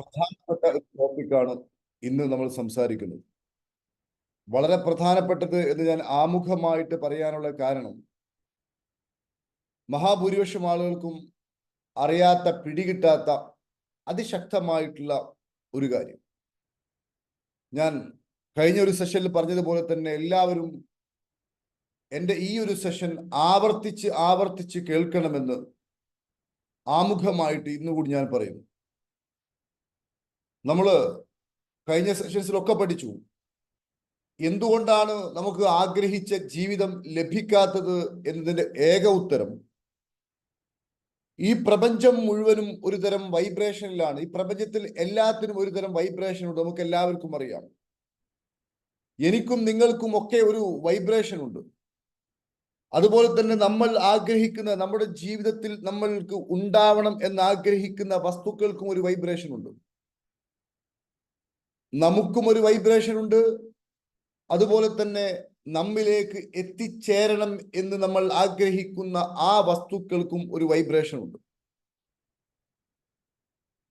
പ്രധാനപ്പെട്ട ഒരു ടോപ്പിക്കാണ് ഇന്ന് നമ്മൾ സംസാരിക്കുന്നത്. വളരെ പ്രധാനപ്പെട്ടത് എന്ന് ഞാൻ ആമുഖമായിട്ട് പറയാനുള്ള കാരണം മഹാഭൂരിപക്ഷം ആളുകൾക്കും അറിയാത്ത പിടികിട്ടാത്ത അതിശക്തമായിട്ടുള്ള ഒരു കാര്യം. ഞാൻ കഴിഞ്ഞ ഒരു സെഷനിൽ പറഞ്ഞതുപോലെ തന്നെ എല്ലാവരും എന്റെ ഈ ഒരു സെഷൻ ആവർത്തിച്ച് ആവർത്തിച്ച് കേൾക്കണമെന്ന് ആമുഖമായിട്ട് ഇന്നുകൂടി ഞാൻ പറയുന്നു. നമ്മൾ കഴിഞ്ഞ സെഷൻസിലൊക്കെ പഠിച്ചു. എന്തുകൊണ്ടാണ് നമുക്ക് ആഗ്രഹിച്ച ജീവിതം ലഭിക്കാത്തത് എന്നതിന്റെ ഏക ഉത്തരം ഈ പ്രപഞ്ചം മുഴുവനും ഒരു തരം വൈബ്രേഷനിലാണ് ഈ പ്രപഞ്ചത്തിൽ എല്ലാത്തിനും ഒരു തരം വൈബ്രേഷൻ ഉണ്ട്. നമുക്ക് എല്ലാവർക്കും അറിയാം. എനിക്കും നിങ്ങൾക്കും ഒക്കെ ഒരു വൈബ്രേഷൻ ഉണ്ട്. അതുപോലെ തന്നെ നമ്മൾ ആഗ്രഹിക്കുന്ന നമ്മുടെ ജീവിതത്തിൽ നമ്മൾക്ക് ഉണ്ടാവണം എന്ന് ആഗ്രഹിക്കുന്ന വസ്തുക്കൾക്കും ഒരു വൈബ്രേഷൻ ഉണ്ട്. നമുക്കും ഒരു വൈബ്രേഷൻ ഉണ്ട്. അതുപോലെ തന്നെ നമ്മിലേക്ക് എത്തിച്ചേരണം എന്ന് നമ്മൾ ആഗ്രഹിക്കുന്ന ആ വസ്തുക്കൾക്കും ഒരു വൈബ്രേഷൻ ഉണ്ട്.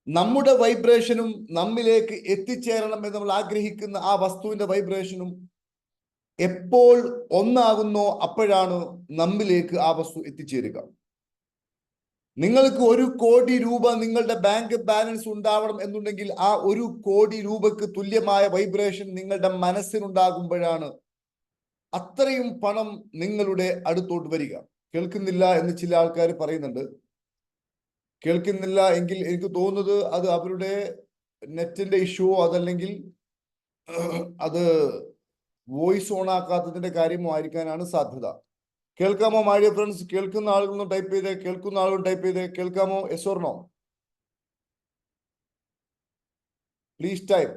നമ്മുടെ വൈബ്രേഷനും നമ്മിലേക്ക് എത്തിച്ചേരണം എന്ന് നമ്മൾ ആഗ്രഹിക്കുന്ന ആ വസ്തുവിന്റെ വൈബ്രേഷനും എപ്പോൾ ഒന്നാകുന്നോ അപ്പോഴാണ് നമ്മിലേക്ക് ആ വസ്തു എത്തിച്ചേരുക. നിങ്ങൾക്ക് ഒരു കോടി രൂപ നിങ്ങളുടെ ബാങ്ക് ബാലൻസ് ഉണ്ടാവണം എന്നുണ്ടെങ്കിൽ ആ ഒരു കോടി രൂപക്ക് തുല്യമായ വൈബ്രേഷൻ നിങ്ങളുടെ മനസ്സിനുണ്ടാകുമ്പോഴാണ് അത്രയും പണം നിങ്ങളുടെ അടുത്തോട്ട് വരിക. കേൾക്കുന്നില്ല എന്ന് ചില ആൾക്കാർ പറയുന്നുണ്ട്. കേൾക്കുന്നില്ല എങ്കിൽ എനിക്ക് തോന്നുന്നത് അത് അവരുടെ നെറ്റിന്റെ ഇഷ്യൂ അതല്ലെങ്കിൽ അത് വോയിസ് ഓൺ ആക്കാത്തതിന്റെ കാര്യമോ ആയിരിക്കാനാണ് സാധ്യത. കേൾക്കാമോ മൈ ഡിയർ ഫ്രണ്ട്സ്? കേൾക്കുന്ന ആളുകളൊന്നും ടൈപ്പ് ചെയ്തേ കേൾക്കുന്ന ആളുകൾ ടൈപ്പ് ചെയ്തേ കേൾക്കാമോ? എസ് ഓർണോ പ്ലീസ് ടൈപ്പ്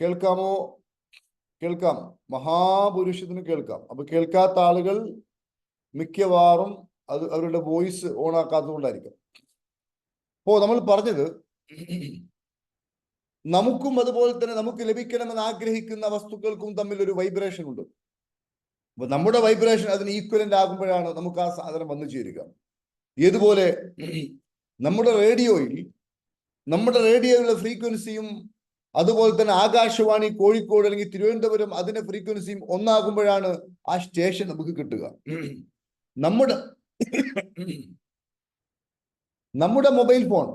കേൾക്കാമോ? കേൾക്കാം. മഹാപുരുഷത്തിന് കേൾക്കാം. അപ്പൊ കേൾക്കാത്ത ആളുകൾ മിക്കവാറും അത് അവരുടെ വോയിസ് ഓൺ ആക്കാത്തത് കൊണ്ടായിരിക്കും അപ്പോ നമ്മൾ പറഞ്ഞത് നമുക്കും അതുപോലെ തന്നെ നമുക്ക് ലഭിക്കണമെന്ന് ആഗ്രഹിക്കുന്ന വസ്തുക്കൾക്കും തമ്മിൽ ഒരു വൈബ്രേഷൻ ഉണ്ട്. അപ്പൊ നമ്മുടെ വൈബ്രേഷൻ അതിന് ഈക്വലന്റ് ആകുമ്പോഴാണ് നമുക്ക് ആ സാധനം വന്നു ചേരുക. ഏതുപോലെ നമ്മുടെ റേഡിയോയിൽ നമ്മുടെ റേഡിയോയിലെ ഫ്രീക്വൻസിയും അതുപോലെ തന്നെ ആകാശവാണി കോഴിക്കോട് അല്ലെങ്കിൽ തിരുവനന്തപുരം അതിന്റെ ഫ്രീക്വൻസിയും ഒന്നാകുമ്പോഴാണ് ആ സ്റ്റേഷൻ നമുക്ക് കിട്ടുക. നമ്മുടെ നമ്മുടെ മൊബൈൽ ഫോൺ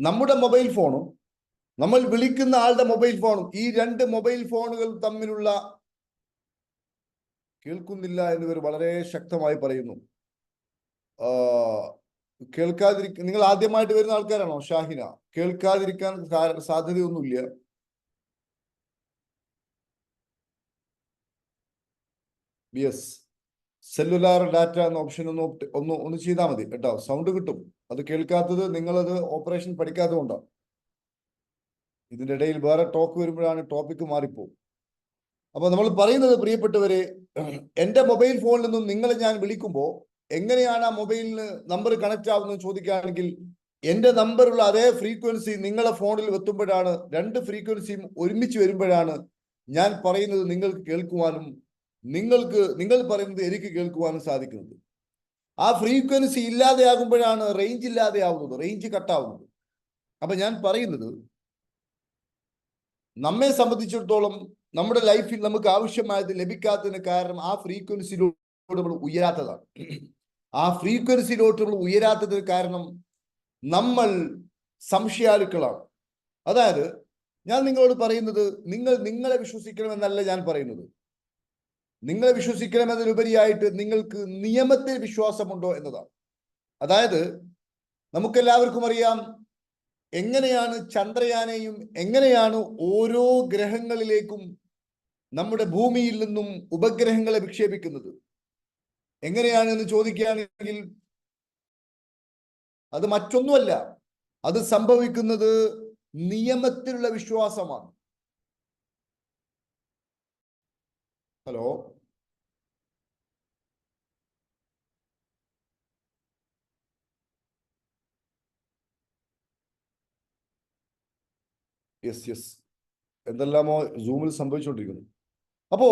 നമ്മുടെ മൊബൈൽ ഫോണും നമ്മൾ വിളിക്കുന്ന ആളുടെ മൊബൈൽ ഫോണും ഈ രണ്ട് മൊബൈൽ ഫോണുകൾ തമ്മിലുള്ള കേൾക്കുന്നില്ല എന്നിവർ വളരെ ശക്തമായി പറയുന്നു. കേൾക്കാതിരിക്ക നിങ്ങൾ ആദ്യമായിട്ട് വരുന്ന ആൾക്കാരാണോ? ഷാഹിന കേൾക്കാതിരിക്കാൻ സാധ്യതയൊന്നുമില്ല. യെസ്. സെല്ലുലാർ ഡാറ്റ എന്ന ഓപ്ഷൻ ഒന്ന് ഒന്ന് ഒന്ന് ചെയ്താൽ മതി കേട്ടോ. സൗണ്ട് കിട്ടും. അത് കേൾക്കാത്തത് നിങ്ങളത് ഓപ്പറേഷൻ പഠിക്കാത്തത് കൊണ്ടാണ് ഇതിന്റെ ഇടയിൽ വേറെ ടോക്ക് വരുമ്പോഴാണ് ടോപ്പിക്ക് മാറിപ്പോവും. അപ്പോൾ നമ്മൾ പറയുന്നത് പ്രിയപ്പെട്ടവരെ എന്റെ മൊബൈൽ ഫോണിൽ നിന്നും നിങ്ങളെ ഞാൻ വിളിക്കുമ്പോൾ എങ്ങനെയാണ് ആ മൊബൈലിന് നമ്പർ കണക്റ്റ് ആവുന്നത് ചോദിക്കുകയാണെങ്കിൽ എന്റെ നമ്പറുള്ള അതേ ഫ്രീക്വൻസി നിങ്ങളെ ഫോണിൽ എത്തുമ്പോഴാണ് രണ്ട് ഫ്രീക്വൻസിയും ഒരുമിച്ച് വരുമ്പോഴാണ് ഞാൻ പറയുന്നത് നിങ്ങൾക്ക് കേൾക്കുവാനും നിങ്ങൾക്ക് നിങ്ങൾ പറയുന്നത് എനിക്ക് കേൾക്കുവാനും സാധിക്കുന്നത്. ആ ഫ്രീക്വൻസി ഇല്ലാതെയാകുമ്പോഴാണ് റേഞ്ച് ഇല്ലാതെയാവുന്നത് റേഞ്ച് കട്ടാവുന്നത് അപ്പൊ ഞാൻ പറയുന്നത് നമ്മെ സംബന്ധിച്ചിടത്തോളം നമ്മുടെ ലൈഫിൽ നമുക്ക് ആവശ്യമായത് ലഭിക്കാത്തതിന് കാരണം ആ ഫ്രീക്വൻസിയിലോട്ട് നമ്മൾ ഉയരാത്തതാണ്. ആ ഫ്രീക്വൻസിയിലോട്ട് നമ്മൾ ഉയരാത്തതിന് കാരണം നമ്മൾ സംശയാലുക്കളാണ്. അതായത് ഞാൻ നിങ്ങളോട് പറയുന്നത് നിങ്ങൾ നിങ്ങളെ വിശ്വസിക്കണമെന്നല്ല ഞാൻ പറയുന്നത്. നിങ്ങളെ വിശ്വസിക്കണമെന്നതിലുപരിയായിട്ട് നിങ്ങൾക്ക് നിയമത്തിൽ വിശ്വാസമുണ്ടോ എന്നതാണ്. അതായത് നമുക്കെല്ലാവർക്കും അറിയാം എങ്ങനെയാണ് ചന്ദ്രയാനെയും എങ്ങനെയാണ് ഓരോ ഗ്രഹങ്ങളിലേക്കും നമ്മുടെ ഭൂമിയിൽ നിന്നും ഉപഗ്രഹങ്ങളെ വിക്ഷേപിക്കുന്നത്? എങ്ങനെയാണ് എന്ന് ചോദിക്കുകയാണെങ്കിൽ അത് മറ്റൊന്നുമല്ല. അത് സംഭവിക്കുന്നത് നിയമത്തിലുള്ള വിശ്വാസമാണ്. ഹലോ? യെസ് യെസ് എന്തെല്ലാമോ സൂമിൽ സംഭവിച്ചുകൊണ്ടിരിക്കുന്നു. അപ്പോ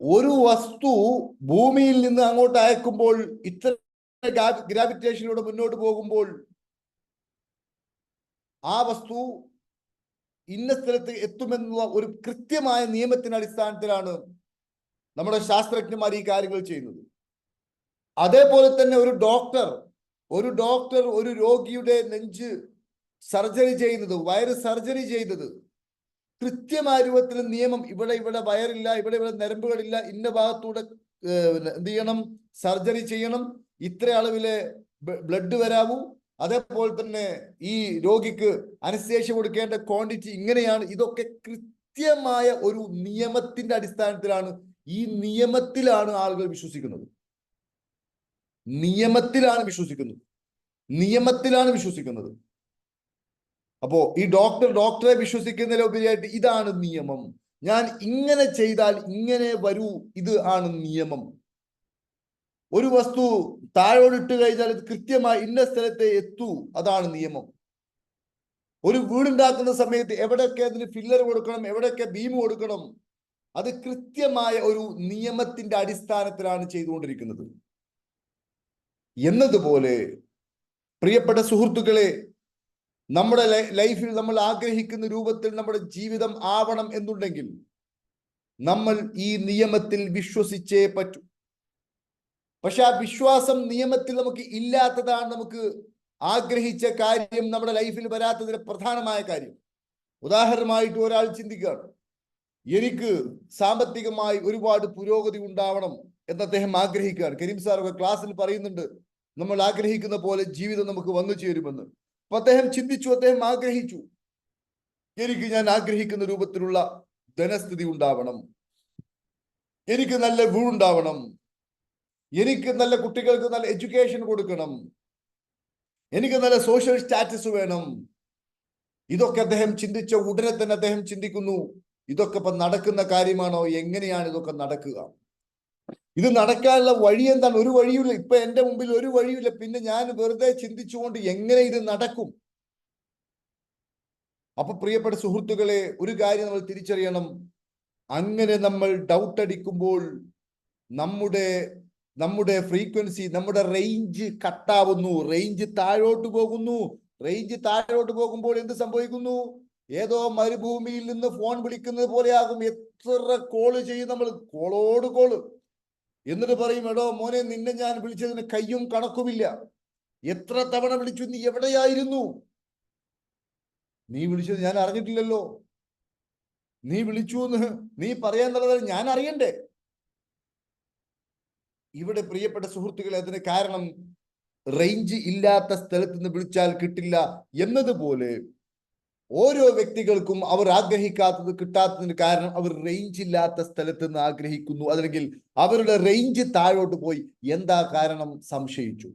ഒരു വസ്തു ഭൂമിയിൽ നിന്ന് അങ്ങോട്ട് അയക്കുമ്പോൾ ഇത്ര ഗ്രാവിറ്റേഷനിലൂടെ മുന്നോട്ട് പോകുമ്പോൾ ആ വസ്തു ഇന്ന സ്ഥലത്ത് എത്തുമെന്നുള്ള ഒരു കൃത്യമായ നിയമത്തിന്റെ അടിസ്ഥാനത്തിലാണ് നമ്മുടെ ശാസ്ത്രജ്ഞന്മാർ ഈ കാര്യങ്ങൾ ചെയ്യുന്നത്. അതേപോലെ തന്നെ ഒരു ഡോക്ടർ ഒരു ഡോക്ടർ ഒരു രോഗിയുടെ നെഞ്ച് സർജറി ചെയ്യുന്നത് വയറ് സർജറി ചെയ്തത്. കൃത്യമായ രൂപത്തിൽ നിയമം ഇവിടെ ഇവിടെ വയറില്ല ഇവിടെ ഇവിടെ നരമ്പുകളില്ല ഇന്ന ഭാഗത്തൂടെ എന്ത് ചെയ്യണം? സർജറി ചെയ്യണം. ഇത്ര അളവിലെ ബ്ലഡ് വരാവൂ. അതേപോലെ തന്നെ ഈ രോഗിക്ക് അനസ്തേഷ്യ കൊടുക്കേണ്ട ക്വാണ്ടിറ്റി ഇങ്ങനെയാണ്. ഇതൊക്കെ കൃത്യമായ ഒരു നിയമത്തിന്റെ അടിസ്ഥാനത്തിലാണ് ഈ നിയമത്തിലാണ് ആളുകൾ വിശ്വസിക്കുന്നത്. നിയമത്തിലാണ് വിശ്വസിക്കുന്നത്. നിയമത്തിലാണ് വിശ്വസിക്കുന്നത്. അപ്പോ ഈ ഡോക്ടർ ഡോക്ടറെ വിശ്വസിക്കുന്നതിലുപരിയായിട്ട് ഇതാണ് നിയമം. ഞാൻ ഇങ്ങനെ ചെയ്താൽ ഇങ്ങനെ വരൂ ഇത് ആണ് നിയമം. ഒരു വസ്തു താഴോടിട്ട് കഴിഞ്ഞാൽ അത് കൃത്യമായി ഇന്ന സ്ഥലത്തെ എത്തൂ അതാണ് നിയമം. ഒരു വീടുണ്ടാക്കുന്ന സമയത്ത് എവിടെയൊക്കെ അതിന് ഫില്ലർ കൊടുക്കണം എവിടെയൊക്കെ ബീം കൊടുക്കണം അത് കൃത്യമായ ഒരു നിയമത്തിന്റെ അടിസ്ഥാനത്തിലാണ് ചെയ്തുകൊണ്ടിരിക്കുന്നത്. എന്നതുപോലെ പ്രിയപ്പെട്ട സുഹൃത്തുക്കളെ നമ്മുടെ ലൈഫിൽ നമ്മൾ ആഗ്രഹിക്കുന്ന രൂപത്തിൽ നമ്മുടെ ജീവിതം ആവണം എന്നുണ്ടെങ്കിൽ നമ്മൾ ഈ നിയമത്തിൽ വിശ്വസിച്ചേ പറ്റൂ. പക്ഷെ ആ വിശ്വാസം നിയമത്തിൽ നമുക്ക് ഇല്ലാത്തതാണ് നമുക്ക് ആഗ്രഹിച്ച കാര്യം നമ്മുടെ ലൈഫിൽ വരാത്തതിന് പ്രധാനമായ കാര്യം. ഉദാഹരണമായിട്ട് ഒരാൾ ചിന്തിക്കുകയാണ് എനിക്ക് സാമ്പത്തികമായി ഒരുപാട് പുരോഗതി ഉണ്ടാവണം എന്ന് അദ്ദേഹം ആഗ്രഹിക്കുകയാണ്. കരീം സാറൊക്കെ ക്ലാസ്സിൽ പറയുന്നുണ്ട് നമ്മൾ ആഗ്രഹിക്കുന്ന പോലെ ജീവിതം നമുക്ക് വന്നു ചേരുമെന്ന്. അപ്പൊ അദ്ദേഹം ചിന്തിച്ചു അദ്ദേഹം ആഗ്രഹിച്ചു. എനിക്ക് ഞാൻ ആഗ്രഹിക്കുന്ന രൂപത്തിലുള്ള ധനസ്ഥിതി ഉണ്ടാവണം. എനിക്ക് നല്ല വീടുണ്ടാവണം. എനിക്ക് നല്ല കുട്ടികൾക്ക് നല്ല എഡ്യൂക്കേഷൻ കൊടുക്കണം. എനിക്ക് നല്ല സോഷ്യൽ സ്റ്റാറ്റസ് വേണം. ഇതൊക്കെ അദ്ദേഹം ചിന്തിച്ച ഉടനെ തന്നെ അദ്ദേഹം ചിന്തിക്കുന്നു. ഇതൊക്കെ ഇപ്പൊ നടക്കുന്ന കാര്യമാണോ? എങ്ങനെയാണ് ഇതൊക്കെ നടക്കുക? ഇത് നടക്കാനുള്ള വഴി എന്താണ്? ഒരു വഴിയുമില്ല. ഇപ്പൊ എന്റെ മുമ്പിൽ ഒരു വഴിയുമില്ല. പിന്നെ ഞാൻ വെറുതെ ചിന്തിച്ചുകൊണ്ട് എങ്ങനെ ഇത് നടക്കും? അപ്പൊ പ്രിയപ്പെട്ട സുഹൃത്തുക്കളെ ഒരു കാര്യം നമ്മൾ തിരിച്ചറിയണം. അങ്ങനെ നമ്മൾ ഡൗട്ട് അടിക്കുമ്പോൾ നമ്മുടെ നമ്മുടെ ഫ്രീക്വൻസി നമ്മുടെ റേഞ്ച് കട്ടാവുന്നു റേഞ്ച് താഴോട്ട് പോകുന്നു. റേഞ്ച് താഴോട്ട് പോകുമ്പോൾ എന്ത് സംഭവിക്കുന്നു? ഏതോ മരുഭൂമിയിൽ നിന്ന് ഫോൺ വിളിക്കുന്നത് പോലെയാകും. എത്ര കോൾ ചെയ്യും നമ്മൾ? കോളോട് കോൾ എന്നിട്ട് പറയും എടോ മോനെ നിന്നെ ഞാൻ വിളിച്ചതിന് കയ്യും കണക്കുമില്ല. എത്ര തവണ വിളിച്ചു നീ എവിടെയായിരുന്നു? നീ വിളിച്ചത് ഞാൻ അറിഞ്ഞിട്ടില്ലല്ലോ. നീ വിളിച്ചു എന്ന് നീ പറയാന്നുള്ളത് ഞാൻ അറിയണ്ടേ? ഇവിടെ പ്രിയപ്പെട്ട സുഹൃത്തുക്കളെ അതിന് കാരണം റേഞ്ച് ഇല്ലാത്ത സ്ഥലത്ത് നിന്ന് വിളിച്ചാൽ കിട്ടില്ല എന്നതുപോലെ ഓരോ വ്യക്തികൾക്കും അവർ ആഗ്രഹിക്കാത്തത് കിട്ടാത്തതിന് കാരണം അവർ റേഞ്ച് ഇല്ലാത്ത സ്ഥലത്ത് നിന്ന് ആഗ്രഹിക്കുന്നു. അല്ലെങ്കിൽ അവരുടെ റേഞ്ച് താഴോട്ട് പോയി. എന്താ കാരണം? സംശയിച്ചു.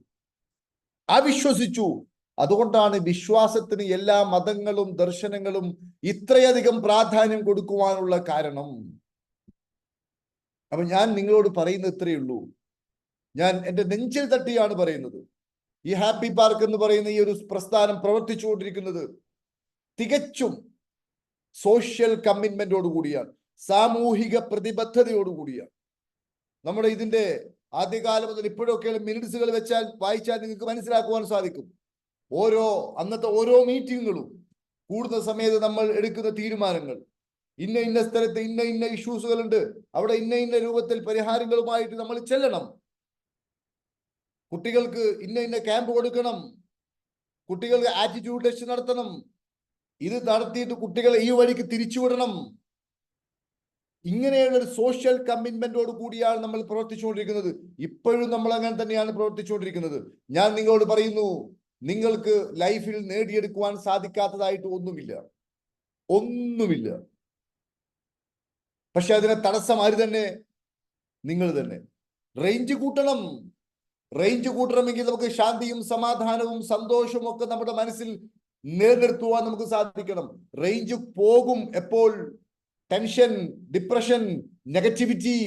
അവിശ്വസിച്ചു. അതുകൊണ്ടാണ് വിശ്വാസത്തിന് എല്ലാ മതങ്ങളും ദർശനങ്ങളും ഇത്രയധികം പ്രാധാന്യം കൊടുക്കുവാനുള്ള കാരണം. അപ്പൊ ഞാൻ നിങ്ങളോട് പറയുന്നത് ഇത്രയേ ഉള്ളൂ. ഞാൻ എന്റെ നെഞ്ചിൽ തട്ടിയാണ് പറയുന്നത്. ഈ ഹാപ്പി പാർക്ക് എന്ന് പറയുന്ന ഈ ഒരു പ്രസ്ഥാനം പ്രവർത്തിച്ചുകൊണ്ടിരിക്കുന്നത് തികച്ചും സോഷ്യൽ കമ്മിറ്റ്മെന്റോട് കൂടിയാണ് സാമൂഹിക പ്രതിബദ്ധതയോട് കൂടിയാണ് നമ്മുടെ ഇതിന്റെ ആദ്യകാലം മുതൽ ഇപ്പോഴൊക്കെയുള്ള മിനിറ്റ്സുകൾ വെച്ചാൽ വായിച്ചാൽ നിങ്ങൾക്ക് മനസ്സിലാക്കുവാൻ സാധിക്കും. ഓരോ അന്നത്തെ ഓരോ മീറ്റിങ്ങുകളും കൂടുന്ന സമയത്ത് നമ്മൾ എടുക്കുന്ന തീരുമാനങ്ങൾ. ഇന്ന ഇന്ന സ്ഥലത്ത് ഇന്ന ഇന്ന ഇഷ്യൂസുകൾ ഉണ്ട് അവിടെ ഇന്ന ഇന്ന രൂപത്തിൽ പരിഹാരങ്ങളുമായിട്ട് നമ്മൾ ചെല്ലണം. കുട്ടികൾക്ക് ഇന്ന ഇന്ന ക്യാമ്പ് കൊടുക്കണം. കുട്ടികൾക്ക് ആറ്റിറ്റ്യൂഡ് ടെസ്റ്റ് നടത്തണം. ഇത് നടത്തിയിട്ട് കുട്ടികളെ ഈ വഴിക്ക് തിരിച്ചുവിടണം. ഇങ്ങനെയുള്ള ഒരു സോഷ്യൽ കമ്മിറ്റ്മെന്റോട് കൂടിയാണ് നമ്മൾ പ്രവർത്തിച്ചുകൊണ്ടിരിക്കുന്നത്. ഇപ്പോഴും നമ്മൾ അങ്ങനെ തന്നെയാണ് പ്രവർത്തിച്ചുകൊണ്ടിരിക്കുന്നത്. ഞാൻ നിങ്ങളോട് പറയുന്നു നിങ്ങൾക്ക് ലൈഫിൽ നേടിയെടുക്കുവാൻ സാധിക്കാത്തതായിട്ട് ഒന്നുമില്ല. ഒന്നുമില്ല. പക്ഷെ അതിനെ തടസ്സം ആര് തന്നെ? നിങ്ങൾ തന്നെ. റേഞ്ച് കൂട്ടണം. റേഞ്ച് കൂട്ടണമെങ്കിൽ നമുക്ക് ശാന്തിയും സമാധാനവും സന്തോഷവും ഒക്കെ നമ്മുടെ മനസ്സിൽ നിലനിർത്തുവാൻ നമുക്ക് സാധിക്കണം. റേഞ്ച് പോകും എപ്പോൾ? ടെൻഷൻ ഡിപ്രഷൻ നെഗറ്റിവിറ്റി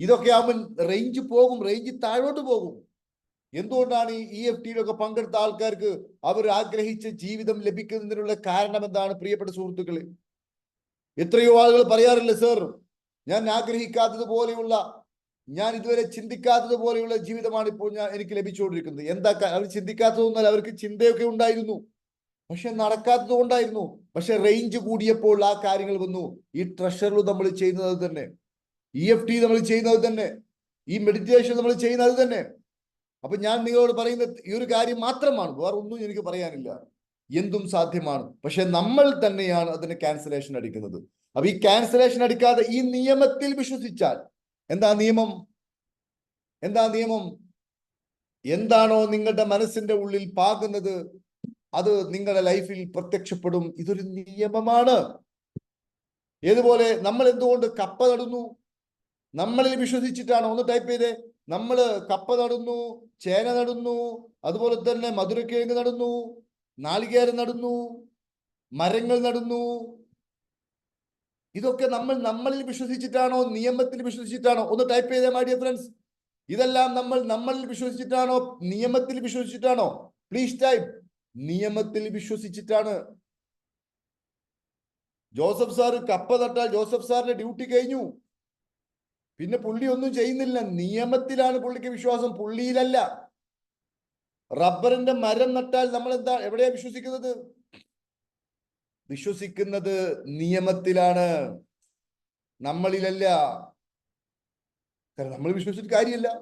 ഇതൊക്കെ ആവുമ്പോൾ റേഞ്ച് പോകും റേഞ്ച് താഴോട്ട് പോകും. എന്തുകൊണ്ടാണ് ഈ ഇ എഫ് ടിയിലൊക്കെ പങ്കെടുത്ത ആൾക്കാർക്ക് അവർ ആഗ്രഹിച്ച ജീവിതം ലഭിക്കുന്നതിനുള്ള കാരണം എന്താണ്? പ്രിയപ്പെട്ട സുഹൃത്തുക്കളെ എത്രയോ ആളുകൾ പറയാറില്ല സർ ഞാൻ ആഗ്രഹിക്കാത്തതുപോലെയുള്ള ഞാൻ ഇതുവരെ ചിന്തിക്കാത്തതുപോലെയുള്ള ജീവിതമാണ് ഇപ്പോൾ ഞാൻ എനിക്ക് ലഭിച്ചുകൊണ്ടിരിക്കുന്നത്. എന്താ അവർ ചിന്തിക്കാത്തതെന്നാൽ അവർക്ക് ചിന്തയൊക്കെ ഉണ്ടായിരുന്നു. പക്ഷെ നടക്കാത്തത് കൊണ്ടായിരുന്നു. പക്ഷെ റേഞ്ച് കൂടിയപ്പോൾ ആ കാര്യങ്ങൾ വന്നു. ഈ ട്രഷറിൽ നമ്മൾ ചെയ്യുന്നത് തന്നെ. ഇ എഫ് ടി നമ്മൾ ചെയ്യുന്നത് തന്നെ. ഈ മെഡിറ്റേഷൻ നമ്മൾ ചെയ്യുന്നത് തന്നെ. അപ്പൊ ഞാൻ നിങ്ങളോട് പറയുന്ന ഈ ഒരു കാര്യം മാത്രമാണ്. വേറെ ഒന്നും എനിക്ക് പറയാനില്ല. എന്തും സാധ്യമാണ്. പക്ഷെ നമ്മൾ തന്നെയാണ് അതിന് ക്യാൻസലേഷൻ അടിക്കുന്നത്. അപ്പൊ ഈ ക്യാൻസലേഷൻ അടിക്കാതെ ഈ നിയമത്തിൽ വിശ്വസിച്ചാൽ എന്താ നിയമം? എന്താ നിയമം? എന്താണോ നിങ്ങളുടെ മനസ്സിന്റെ ഉള്ളിൽ പാകുന്നത്? അത് നിങ്ങളുടെ ലൈഫിൽ പ്രത്യക്ഷപ്പെടും. ഇതൊരു നിയമമാണ്. ഏതുപോലെ നമ്മൾ എന്തുകൊണ്ട് കപ്പ നടുന്നു? നമ്മളിൽ വിശ്വസിച്ചിട്ടാണ്? ഒന്ന് ടൈപ്പ് ചെയ്തേ. നമ്മൾ കപ്പ നടുന്നു ചേന നടുന്നു അതുപോലെ തന്നെ മധുരക്കിഴങ്ങ് നടുന്നു നാളികേരം നടുന്നു മരങ്ങൾ നടുന്നു. ഇതൊക്കെ നമ്മൾ നമ്മളിൽ വിശ്വസിച്ചിട്ടാണോ? നിയമത്തിൽ വിശ്വസിച്ചിട്ടാണോ? ഒന്ന് ടൈപ്പ് ചെയ്തേ മാഡിയ ഫ്രണ്ട്സ് ഇതെല്ലാം നമ്മൾ നമ്മളിൽ വിശ്വസിച്ചിട്ടാണോ? നിയമത്തിൽ വിശ്വസിച്ചിട്ടാണോ? പ്ലീസ് ടൈപ്പ് നിയമത്തിൽ വിശ്വസിച്ചിട്ടാണ്. ജോസഫ് സാറ് കപ്പ തട്ടാൽ ജോസഫ് സാറിന്റെ ഡ്യൂട്ടി കഴിഞ്ഞു. പിന്നെ പുള്ളി ഒന്നും ചെയ്യുന്നില്ല. നിയമത്തിലാണ് പുള്ളിക്ക് വിശ്വാസം. പുള്ളിയിലല്ല. റബ്ബറിന്റെ മരം നട്ടാൽ നമ്മൾ എന്താ എവിടെയാ വിശ്വസിക്കുന്നത്? വിശ്വസിക്കുന്നത് നിയമത്തിലാണ്. നമ്മളിലല്ല. കാരണം നമ്മൾ വിശ്വസിച്ചിട്ട് കാര്യമില്ല.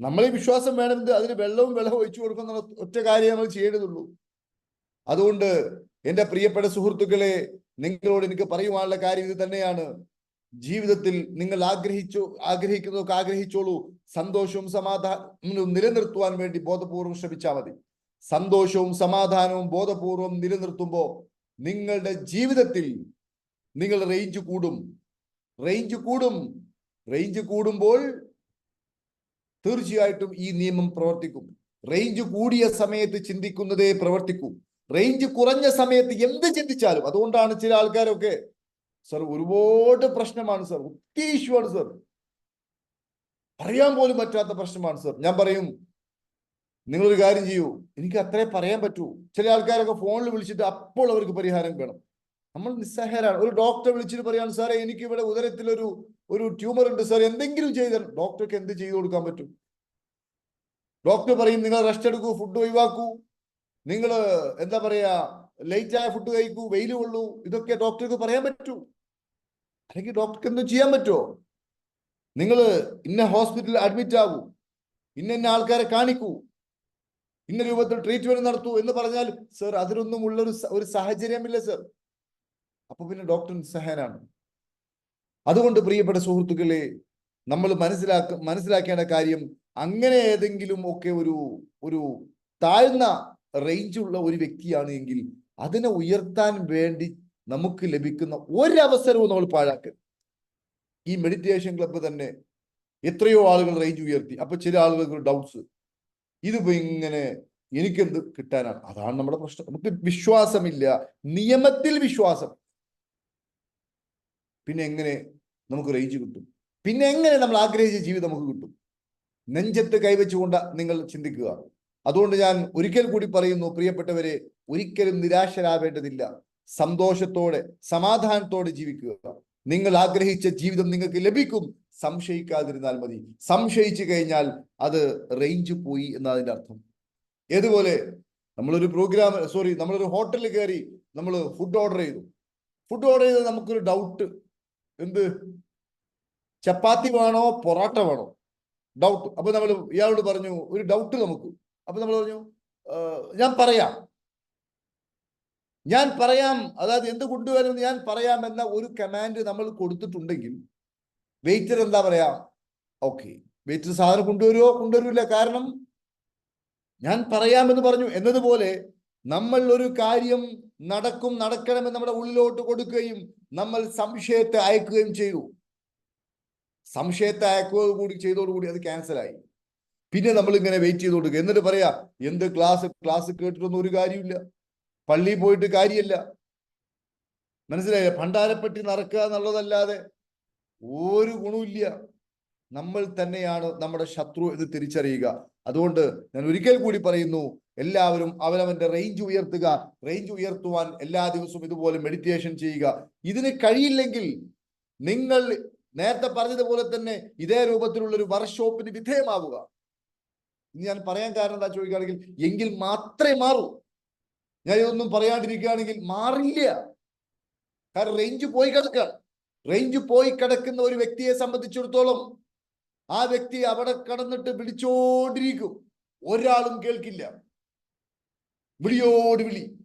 നമ്മളീ വിശ്വാസം വേണമെങ്കിൽ അതിന് വെള്ളവും വെള്ളവും ഒഴിച്ചു കൊടുക്കുന്ന ഒറ്റ കാര്യം നമ്മൾ ചെയ്യേണ്ടതുള്ളൂ. അതുകൊണ്ട് എന്റെ പ്രിയപ്പെട്ട സുഹൃത്തുക്കളെ നിങ്ങളോട് എനിക്ക് പറയുവാനുള്ള കാര്യം ഇത് തന്നെയാണ്. ജീവിതത്തിൽ നിങ്ങൾ ആഗ്രഹിച്ചു ആഗ്രഹിക്കുന്നതൊക്കെ ആഗ്രഹിച്ചോളൂ. സന്തോഷവും സമാധാനവും നിലനിർത്തുവാൻ വേണ്ടി ബോധപൂർവം ശ്രമിച്ചാൽ മതി. സന്തോഷവും സമാധാനവും ബോധപൂർവം നിലനിർത്തുമ്പോൾ നിങ്ങളുടെ ജീവിതത്തിൽ നിങ്ങൾ റേഞ്ച് കൂടും. റേഞ്ച് കൂടും. റേഞ്ച് കൂടുമ്പോൾ തീർച്ചയായിട്ടും ഈ നിയമം പ്രവർത്തിക്കും. റേഞ്ച് കൂടിയ സമയത്ത് ചിന്തിക്കുന്നതേ പ്രവർത്തിക്കൂ. റേഞ്ച് കുറഞ്ഞ സമയത്ത് എന്ത് ചിന്തിച്ചാലും അതുകൊണ്ടാണ് ചില ആൾക്കാരൊക്കെ സർ ഒരുപാട് പ്രശ്നമാണ് സർ ഒത്തിരി ഇഷ്യൂ ആണ് സർ പറയാൻ പോലും പറ്റാത്ത പ്രശ്നമാണ് സർ ഞാൻ പറയും നിങ്ങളൊരു കാര്യം ചെയ്യൂ. എനിക്ക് അത്രേ പറയാൻ പറ്റൂ. ചില ആൾക്കാരൊക്കെ ഫോണിൽ വിളിച്ചിട്ട് അപ്പോൾ അവർക്ക് പരിഹാരം വേണം. നമ്മൾ നിസ്സഹാരാണ്. ഒരു ഡോക്ടറെ വിളിച്ചിട്ട് പറയാണ് സാറേ എനിക്ക് ഇവിടെ ഉദരത്തിൽ ഒരു ഒരു ട്യൂമർ ഉണ്ട് സാർ എന്തെങ്കിലും ചെയ്ത ഡോക്ടർക്ക് എന്ത് ചെയ്തു കൊടുക്കാൻ പറ്റും? ഡോക്ടർ പറയും നിങ്ങൾ റെസ്റ്റ് എടുക്കൂ ഫുഡ് ഒഴിവാക്കൂ. നിങ്ങൾ എന്താ പറയാ ലേറ്റ് ആയ ഫുഡ് കഴിക്കൂ വെയിൽ കൊള്ളൂ ഇതൊക്കെ ഡോക്ടർക്ക് പറയാൻ പറ്റൂ. അല്ലെങ്കിൽ ഡോക്ടർക്ക് എന്തും ചെയ്യാൻ പറ്റുമോ നിങ്ങൾ ഇന്ന ഹോസ്പിറ്റലിൽ അഡ്മിറ്റ് ആകൂ ഇന്ന ഇന്ന ആൾക്കാരെ കാണിക്കൂ ഇന്ന രൂപത്തിൽ ട്രീറ്റ്മെന്റ് നടത്തൂ എന്ന് പറഞ്ഞാൽ സർ അതിനൊന്നും ഉള്ള ഒരു സാഹചര്യമില്ല സർ അപ്പൊ പിന്നെ ഡോക്ടർ നിസ്സഹായനാണ്. അതുകൊണ്ട് പ്രിയപ്പെട്ട സുഹൃത്തുക്കളെ നമ്മൾ മനസ്സിലാക്ക മനസ്സിലാക്കേണ്ട കാര്യം അങ്ങനെ ഏതെങ്കിലും ഒക്കെ ഒരു ഒരു താഴ്ന്ന റേഞ്ച് ഉള്ള ഒരു വ്യക്തിയാണ് എങ്കിൽ അതിനെ ഉയർത്താൻ വേണ്ടി നമുക്ക് ലഭിക്കുന്ന ഒരവസരവും നമ്മൾ പാഴാക്കരുത്. ഈ മെഡിറ്റേഷൻ ക്ലബ്ബ് തന്നെ എത്രയോ ആളുകൾ റേഞ്ച് ഉയർത്തി. അപ്പൊ ചില ആളുകൾക്ക് ഡൗട്ട്സ് ഇതിപ്പോ ഇങ്ങനെ എനിക്കെന്ത് കിട്ടാനാണ്? അതാണ് നമ്മുടെ പ്രശ്നം. നമുക്ക് വിശ്വാസമില്ല. നിയമത്തിൽ വിശ്വാസം. പിന്നെ എങ്ങനെ നമുക്ക് റേഞ്ച് കിട്ടും? പിന്നെ എങ്ങനെ നമ്മൾ ആഗ്രഹിച്ച ജീവിതം നമുക്ക് കിട്ടും? നെഞ്ചത്ത് കൈവച്ചുകൊണ്ട് നിങ്ങൾ ചിന്തിക്കുക. അതുകൊണ്ട് ഞാൻ ഒരിക്കൽ കൂടി പറയുന്നു പ്രിയപ്പെട്ടവരെ ഒരിക്കലും നിരാശരാവേണ്ടതില്ല. സന്തോഷത്തോടെ സമാധാനത്തോടെ ജീവിക്കുക. നിങ്ങൾ ആഗ്രഹിച്ച ജീവിതം നിങ്ങൾക്ക് ലഭിക്കും. സംശയിക്കാതിരുന്നാൽ മതി. സംശയിച്ചു കഴിഞ്ഞാൽ അത് റേഞ്ച് പോയി എന്നതിന്റെ അർത്ഥം. ഏതുപോലെ? നമ്മളൊരു പ്രോഗ്രാം സോറി നമ്മളൊരു ഹോട്ടലിൽ കയറി നമ്മൾ ഫുഡ് ഓർഡർ ചെയ്തു. ഫുഡ് ഓർഡർ ചെയ്ത് നമുക്കൊരു ഡൗട്ട് എന്ത്? ചപ്പാത്തി വേണോ പൊറോട്ട വേണോ? ഡൗട്ട് അപ്പൊ നമ്മൾ ഇയാളോട് പറഞ്ഞു ഒരു ഡൗട്ട് നമുക്ക്. അപ്പൊ നമ്മൾ പറഞ്ഞു ഞാൻ പറയാം. ഞാൻ പറയാം അതായത് എന്ത് കൊണ്ടുവരുമെന്ന് ഞാൻ പറയാം എന്ന ഒരു കമാൻഡ് നമ്മൾ കൊടുത്തിട്ടുണ്ടെങ്കിൽ വെയിറ്റർ എന്താ പറയാ? ഓക്കെ വെയിറ്റർ സാധനം കൊണ്ടുവരുമോ കൊണ്ടുവരില്ല. കാരണം ഞാൻ പറയാമെന്ന് പറഞ്ഞു എന്നതുപോലെ നമ്മൾ ഒരു കാര്യം നടക്കും നടക്കണമെന്ന് നമ്മുടെ ഉള്ളിലോട്ട് കൊടുക്കുകയും നമ്മൾ സംശയത്തെ അയക്കുകയും ചെയ്തു. സംശയത്തെ അയക്കുക കൂടി ചെയ്തോടുകൂടി അത് ക്യാൻസലായി പിന്നെ നമ്മൾ ഇങ്ങനെ വെയിറ്റ് ചെയ്ത് കൊടുക്കുക എന്നിട്ട് പറയാ എന്ത് ക്ലാസ് ക്ലാസ് കേട്ടിട്ടൊന്നും ഒരു കാര്യമില്ല പള്ളിയിൽ പോയിട്ട് കാര്യമില്ല. മനസ്സിലായ ഭണ്ഡാരപ്പെട്ടി നടക്കുക എന്നുള്ളതല്ലാതെ ഒരു ഗുണമില്ല നമ്മൾ തന്നെയാണ് നമ്മുടെ ശത്രു എന്ന് തിരിച്ചറിയുക. അതുകൊണ്ട് ഞാൻ ഒരിക്കൽ കൂടി പറയുന്നു എല്ലാവരും അവനവന്റെ റേഞ്ച് ഉയർത്തുക. റേഞ്ച് ഉയർത്തുവാൻ എല്ലാ ദിവസവും ഇതുപോലെ മെഡിറ്റേഷൻ ചെയ്യുക. ഇതിന് കഴിയില്ലെങ്കിൽ നിങ്ങൾ നേരത്തെ പറഞ്ഞതുപോലെ തന്നെ ഇതേ രൂപത്തിലുള്ള ഒരു വർക്ക്ഷോപ്പിന് വിധേയമാവുക. ഇനി ഞാൻ പറയാൻ കാരണം എന്താ ചോദിക്കുകയാണെങ്കിൽ എങ്കിൽ മാത്രമേ മാറൂ. ഞാൻ ഇതൊന്നും പറയാണ്ടിരിക്കുകയാണെങ്കിൽ മാറില്ല. കാരണം റേഞ്ച് പോയി കിടക്കുക. റേഞ്ച് പോയി കിടക്കുന്ന ഒരു വ്യക്തിയെ സംബന്ധിച്ചിടത്തോളം ആ വ്യക്തി അവിടെ കടന്നിട്ട് വിളിച്ചോണ്ടിരിക്കും. ഒരാളും കേൾക്കില്ല. വിളിയോട് വിളി.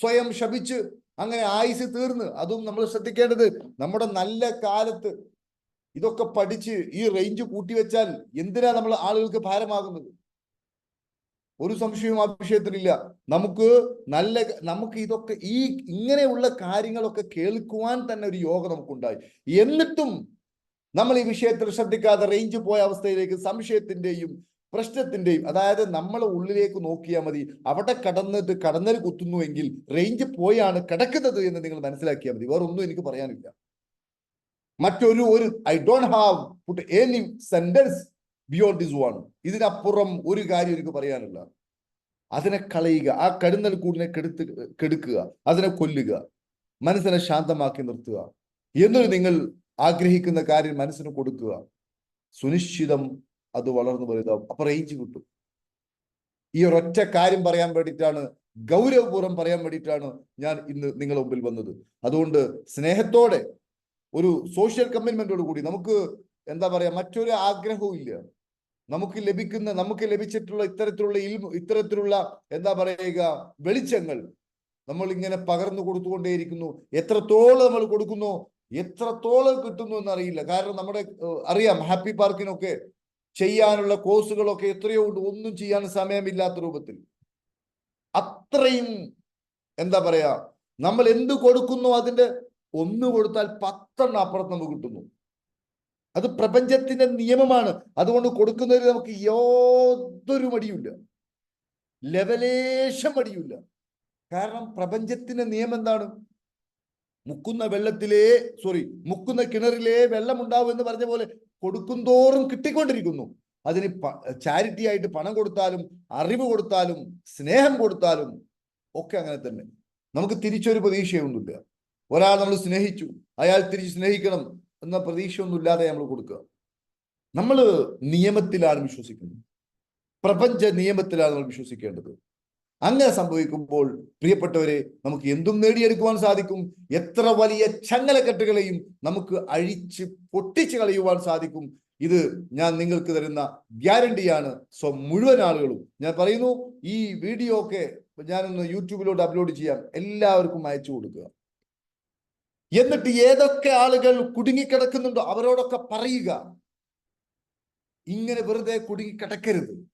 സ്വയം ശപിച്ച് അങ്ങനെ ആയുസ് തീർന്ന്. അതും നമ്മൾ ശ്രദ്ധിക്കേണ്ടത് നമ്മുടെ നല്ല കാലത്ത് ഇതൊക്കെ പഠിച്ച് ഈ റേഞ്ച് കൂട്ടിവെച്ചാൽ എന്തിനാ നമ്മൾ ആളുകൾക്ക് ഭാരമാകുന്നത്? ഒരു സംശയവും ആ വിഷയത്തിലില്ല. നമുക്ക് നല്ല നമുക്ക് ഇതൊക്കെ ഈ ഇങ്ങനെയുള്ള കാര്യങ്ങളൊക്കെ കേൾക്കുവാൻ തന്നെ ഒരു യോഗ നമുക്കുണ്ടായി. എന്നിട്ടും നമ്മൾ ഈ വിഷയത്തിൽ ശ്രദ്ധിക്കാതെ റേഞ്ച് പോയ അവസ്ഥയിലേക്ക് സംശയത്തിന്റെയും പ്രശ്നത്തിന്റെയും അതായത് നമ്മളെ ഉള്ളിലേക്ക് നോക്കിയാൽ മതി. അവിടെ കടന്നിട്ട് കടന്നൽ കുത്തുന്നുവെങ്കിൽ റേഞ്ച് പോയാണ് കിടക്കുന്നത് എന്ന് നിങ്ങൾ മനസ്സിലാക്കിയാൽ മതി. വേറൊന്നും എനിക്ക് പറയാനില്ല. മറ്റൊരു ഒരു I don't have put any sentence beyond this one ഇതിനപ്പുറം ഒരു കാര്യം എനിക്ക് പറയാനില്ല. അതിനെ കളയുക ആ കരുന്നൽ കൂടിനെ കെടുത്ത് കെടുക്കുക അതിനെ കൊല്ലുക മനസ്സിനെ ശാന്തമാക്കി നിർത്തുക. എന്നൊരു നിങ്ങൾ ആഗ്രഹിക്കുന്ന കാര്യം മനസ്സിന് കൊടുക്കുക. സുനിശ്ചിതം അത് വളർന്നു വലുതാവും അപ്പൊ റേഞ്ച് കിട്ടും. ഈ ഒരൊറ്റ കാര്യം പറയാൻ വേണ്ടിയിട്ടാണ് ഗൗരവപൂർവം പറയാൻ വേണ്ടിയിട്ടാണ് ഞാൻ ഇന്ന് നിങ്ങളുടെ മുമ്പിൽ വന്നത്. അതുകൊണ്ട് സ്നേഹത്തോടെ ഒരു സോഷ്യൽ കമ്മിറ്റ്മെന്റോട് കൂടി നമുക്ക് എന്താ പറയാ മറ്റൊരു ആഗ്രഹവും ഇല്ല. നമുക്ക് ലഭിക്കുന്ന നമുക്ക് ലഭിച്ചിട്ടുള്ള ഇത്തരത്തിലുള്ള ഇൽമ ഇത്തരത്തിലുള്ള എന്താ പറയുക വെളിച്ചങ്ങൾ നമ്മൾ ഇങ്ങനെ പകർന്നു കൊടുത്തുകൊണ്ടേയിരിക്കുന്നു. എത്രത്തോളം നമ്മൾ കൊടുക്കുന്നു എത്രത്തോളം കിട്ടുന്നു എന്നറിയില്ല. കാരണം നമ്മുടെ അറിയാം ഹാപ്പി പാർക്കിനൊക്കെ ചെയ്യാനുള്ള കോഴ്സുകളൊക്കെ എത്രയോ ഉണ്ട്. ഒന്നും ചെയ്യാൻ സമയമില്ലാത്ത രൂപത്തിൽ. അത്രയും എന്താ പറയാ നമ്മൾ എന്ത് കൊടുക്കുന്നു അതിന്റെ ഒന്ന് കൊടുത്താൽ പത്തെണ്ണം അപ്പുറത്ത് നമുക്ക് കിട്ടുന്നു. അത് പ്രപഞ്ചത്തിന്റെ നിയമമാണ്. അതുകൊണ്ട് കൊടുക്കുന്നതിൽ നമുക്ക് യാതൊരു മടിയുമില്ല. ലെവലേശം മടിയുമില്ല. കാരണം പ്രപഞ്ചത്തിന്റെ നിയമം എന്താണ്? മുക്കുന്ന വെള്ളത്തിലേ സോറി മുക്കുന്ന കിണറിലേ വെള്ളം ഉണ്ടാവും എന്ന് പറഞ്ഞ പോലെ കൊടുക്കുന്തോറും കിട്ടിക്കൊണ്ടിരിക്കുന്നു. അതിന് ചാരിറ്റി ആയിട്ട് പണം കൊടുത്താലും അറിവ് കൊടുത്താലും സ്നേഹം കൊടുത്താലും ഒക്കെ അങ്ങനെ തന്നെ. നമുക്ക് തിരിച്ചൊരു പ്രതീക്ഷയൊന്നുമില്ല. ഒരാൾ നമ്മൾ സ്നേഹിച്ചു അയാൾ തിരിച്ച് സ്നേഹിക്കണം എന്ന പ്രതീക്ഷയൊന്നും ഇല്ലാതെ നമ്മൾ കൊടുക്കുക. നമ്മൾ നിയമത്തിലാണ് വിശ്വസിക്കുന്നത്. പ്രപഞ്ച നിയമത്തിലാണ് നമ്മൾ വിശ്വസിക്കേണ്ടത്. അങ്ങനെ സംഭവിക്കുമ്പോൾ പ്രിയപ്പെട്ടവരെ നമുക്ക് എന്തും നേടിയെടുക്കുവാൻ സാധിക്കും. എത്ര വലിയ ചങ്ങലക്കെട്ടുകളെയും നമുക്ക് അഴിച്ച് പൊട്ടിച്ച് കളയുവാൻ സാധിക്കും. ഇത് ഞാൻ നിങ്ങൾക്ക് തരുന്ന ഗ്യാരണ്ടിയാണ് സോ മുഴുവൻ ആളുകളും. ഞാൻ പറയുന്നു ഈ വീഡിയോ ഒക്കെ ഞാനൊന്ന് യൂട്യൂബിലോട്ട് അപ്ലോഡ് ചെയ്യാം. എല്ലാവർക്കും അയച്ചു കൊടുക്കുക. എന്നിട്ട് ഏതൊക്കെ ആളുകൾ കുടുങ്ങിക്കിടക്കുന്നുണ്ടോ അവരോടൊക്കെ പറയുക. ഇങ്ങനെ വെറുതെ കുടുങ്ങിക്കിടക്കരുത്.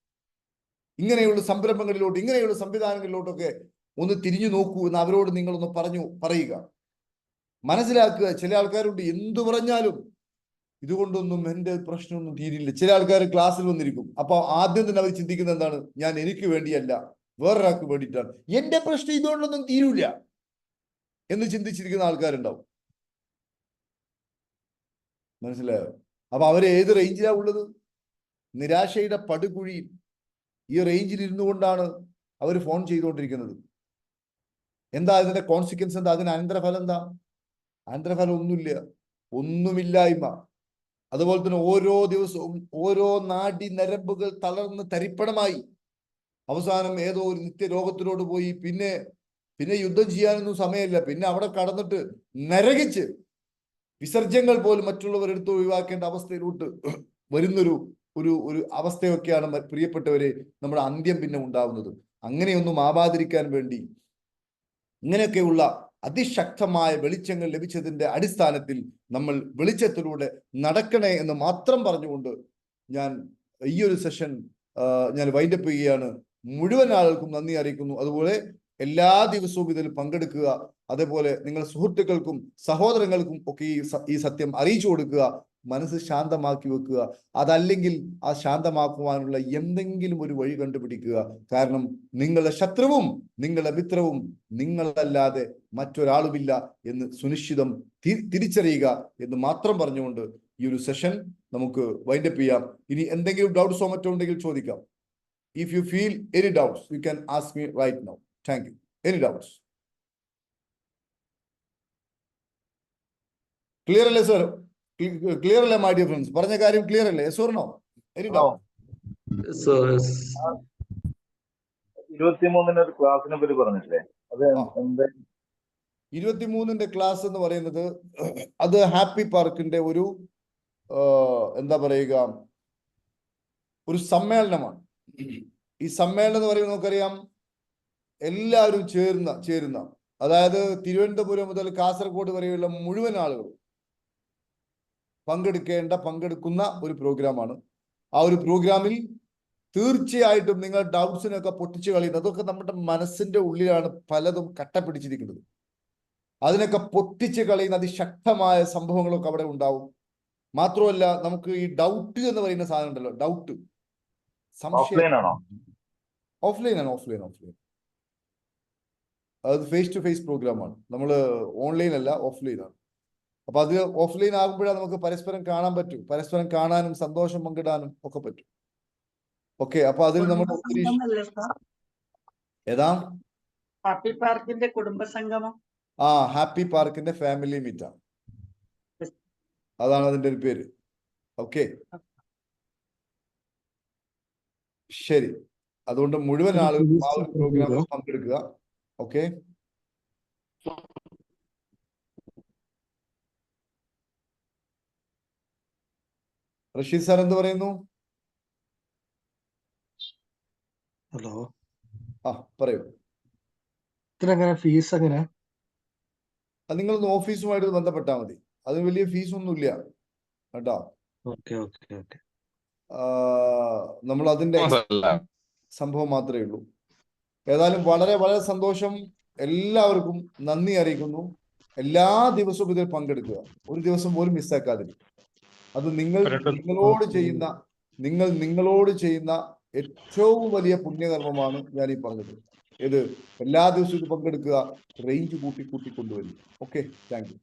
ഇങ്ങനെയുള്ള സംരംഭങ്ങളിലോട്ട് ഇങ്ങനെയുള്ള സംവിധാനങ്ങളിലോട്ടൊക്കെ ഒന്ന് തിരിഞ്ഞു നോക്കൂ എന്ന് അവരോട് നിങ്ങളൊന്ന് പറഞ്ഞു പറയുക. മനസ്സിലാക്കുക ചില ആൾക്കാരുണ്ട് എന്തു പറഞ്ഞാലും ഇതുകൊണ്ടൊന്നും എന്റെ പ്രശ്നമൊന്നും തീരില്ല. ചില ആൾക്കാർ ക്ലാസ്സിൽ വന്നിരിക്കും. അപ്പൊ ആദ്യം തന്നെ അവർ ചിന്തിക്കുന്നത് എന്താണ്? ഞാൻ എനിക്ക് വേണ്ടിയല്ല വേറൊരാൾക്ക് വേണ്ടിയിട്ടാണ്. എന്റെ പ്രശ്നം ഇതുകൊണ്ടൊന്നും തീരൂല എന്ന് ചിന്തിച്ചിരിക്കുന്ന ആൾക്കാരുണ്ടാവും. മനസ്സിലായോ? അപ്പൊ അവർ ഏത് റേഞ്ചിലാ ഉള്ളത്? നിരാശയുടെ പടുകുഴിയിൽ ഈ റേഞ്ചിൽ ഇരുന്നു കൊണ്ടാണ് അവർ ഫോൺ ചെയ്തുകൊണ്ടിരിക്കുന്നത്. എന്താ അതിന്റെ കോൺസിക്വൻസ് എന്താ? അതിന് അനന്തരഫലം എന്താ? അനന്തരഫലം ഒന്നുമില്ല. ഒന്നുമില്ലായ്മ. അതുപോലെ തന്നെ ഓരോ ദിവസവും ഓരോ നാടി നരമ്പുകൾ തളർന്ന് തരിപ്പണമായി. അവസാനം ഏതോ ഒരു നിത്യരോഗത്തിലോട്ട് പോയി. പിന്നെ പിന്നെ യുദ്ധം ചെയ്യാനൊന്നും സമയമില്ല. പിന്നെ അവിടെ കടന്നിട്ട് നരകിച്ച് വിസർജ്യങ്ങൾ പോലും മറ്റുള്ളവർ എടുത്ത് ഒഴിവാക്കേണ്ട അവസ്ഥയിലോട്ട് വരുന്നൊരു ഒരു ഒരു അവസ്ഥയൊക്കെയാണ് പ്രിയപ്പെട്ടവരെ നമ്മുടെ അന്ത്യം പിന്നെ ഉണ്ടാവുന്നത്. അങ്ങനെയൊന്നും ആവാതിരിക്കാൻ വേണ്ടി ഇങ്ങനെയൊക്കെയുള്ള അതിശക്തമായ വെളിച്ചങ്ങൾ ലഭിച്ചതിന്റെ അടിസ്ഥാനത്തിൽ നമ്മൾ വെളിച്ചത്തിലൂടെ നടക്കണേ എന്ന് മാത്രം പറഞ്ഞുകൊണ്ട് ഞാൻ ഈ ഒരു സെഷൻ ഞാൻ വൈൻഡപ്പ് ചെയ്യുകയാണ്. മുഴുവൻ ആളുകൾക്കും നന്ദി അറിയിക്കുന്നു. അതുപോലെ എല്ലാ ദിവസവും ഇതിൽ പങ്കെടുക്കുക. അതേപോലെ നിങ്ങൾ സുഹൃത്തുക്കൾക്കും സഹോദരങ്ങൾക്കും ഒക്കെ ഈ ഈ സത്യം അറിയിച്ചു കൊടുക്കുക. മനസ്സ് ശാന്തമാക്കി വെക്കുക. അതല്ലെങ്കിൽ ആ ശാന്തമാക്കുവാനുള്ള എന്തെങ്കിലും ഒരു വഴി കണ്ടുപിടിക്കുക. കാരണം നിങ്ങളുടെ ശത്രുവും നിങ്ങളുടെ മിത്രവും നിങ്ങളല്ലാതെ മറ്റൊരാളുമില്ല എന്ന് സുനിശ്ചിതം തിരിച്ചറിയുക എന്ന് മാത്രം പറഞ്ഞുകൊണ്ട് ഈ ഒരു സെഷൻ നമുക്ക് വൈൻഡപ്പ് ചെയ്യാം. ഇനി എന്തെങ്കിലും ഡൗട്ട്സോ മറ്റോ ഉണ്ടെങ്കിൽ ചോദിക്കാം. If you feel any doubts you can ask me right now thank you any doubts clear അല്ലേ സാർ ക്ലിയർ അല്ലേ മൈ ഡിയർ ഫ്രണ്ട്സ് പറഞ്ഞ കാര്യം ക്ലിയർ അല്ലേ? Or no any. So, ഇരുപത്തിമൂന്നിന് ഒരു ക്ലാസിനെ പറ്റി പറഞ്ഞില്ലേ അത് ഇരുപത്തിമൂന്നിന്റെ ക്ലാസ് എന്ന് പറയുന്നത് അത് ഹാപ്പി പാർക്കിന്റെ ഒരു എന്താ പറയുക ഒരു സമ്മേളനമാണ്. ഈ സമ്മേളനം എന്ന് പറയുന്നത് നമുക്കറിയാം എല്ലാവരും ചേർന്ന ചേരുന്ന. അതായത് തിരുവനന്തപുരം മുതൽ കാസർഗോഡ് വരെയുള്ള മുഴുവൻ ആളുകളും പങ്കെടുക്കേണ്ട പങ്കെടുക്കുന്ന ഒരു പ്രോഗ്രാമാണ്. ആ ഒരു പ്രോഗ്രാമിൽ തീർച്ചയായിട്ടും നിങ്ങൾ ഡൗട്ട്സിനൊക്കെ പൊട്ടിച്ചു കളയുന്നത് അതൊക്കെ നമ്മുടെ മനസ്സിന്റെ ഉള്ളിലാണ് പലതും കട്ട പിടിച്ചിരിക്കുന്നത് അതിനൊക്കെ പൊട്ടിച്ച് കളയുന്ന അതിശക്തമായ സംഭവങ്ങളൊക്കെ അവിടെ ഉണ്ടാവും. മാത്രമല്ല നമുക്ക് ഈ ഡൗട്ട് എന്ന് പറയുന്ന സാധനം ഉണ്ടല്ലോ ഡൗട്ട്. ഓഫ്ലൈൻ ആണ്? ഓഫ്ലൈൻ ആണ് ഓഫ്ലൈൻ ഓഫ്ലൈൻ അത് ഫേസ് ടു ഫേസ് പ്രോഗ്രാമാണ് നമ്മൾ ഓൺലൈൻ അല്ല ഓഫ്ലൈനാണ് ആണ്. അപ്പൊ അത് ഓഫ്ലൈൻ ആകുമ്പോഴാണ് നമുക്ക് പരസ്പരം കാണാൻ പറ്റും. പരസ്പരം കാണാനും സന്തോഷം പങ്കിടാനും ഒക്കെ പറ്റും. ഓക്കെ അപ്പൊ അതിൽ നമ്മൾ ഏതാ? ഹാപ്പി പാർക്കിന്റെ കുടുംബസംഗമം ആ ഹാപ്പി പാർക്കിന്റെ ഫാമിലി മീറ്റ് ആണ്. അതാണ് അതിന്റെ ഒരു പേര്. ഓക്കെ ശരി. അതുകൊണ്ട് മുഴുവൻ ആളുകളും ആ ഒരു പ്രോഗ്രാമിൽ പങ്കെടുക്കുക. ഓക്കെ റഷീദ് സാർ എന്ത് പറയുന്നു? ഹലോ. ആ പറയൂ. ഇതിനെങ്ങനെ ഫീസ് എങ്ങനെ? അത് നിങ്ങളൊന്ന് ഓഫീസുമായിട്ട് ബന്ധപ്പെട്ടാൽ മതി. അതിന് വലിയ ഫീസ് ഒന്നുമില്ല കേട്ടോ? Okay okay okay. നമ്മൾ അതിന്റെ സംഭവം മാത്രമേ ഉള്ളൂ. ഏതായാലും വളരെ വളരെ സന്തോഷം. എല്ലാവർക്കും നന്ദി അറിയിക്കുന്നു. എല്ലാ ദിവസവും ഇതിൽ പങ്കെടുക്കുക. ഒരു ദിവസം പോലും മിസ്സാക്കാതിരിക്കും അത് നിങ്ങൾ നിങ്ങളോട് ചെയ്യുന്ന നിങ്ങൾ നിങ്ങളോട് ചെയ്യുന്ന ഏറ്റവും വലിയ പുണ്യകർമ്മമാണ് ഞാൻ ഈ പറഞ്ഞത്. ഇത് എല്ലാ ദിവസവും ഇത് പങ്കെടുക്കുക. റേഞ്ച് കൂട്ടി കൂട്ടി കൊണ്ടുവരും ഓക്കെ താങ്ക് യു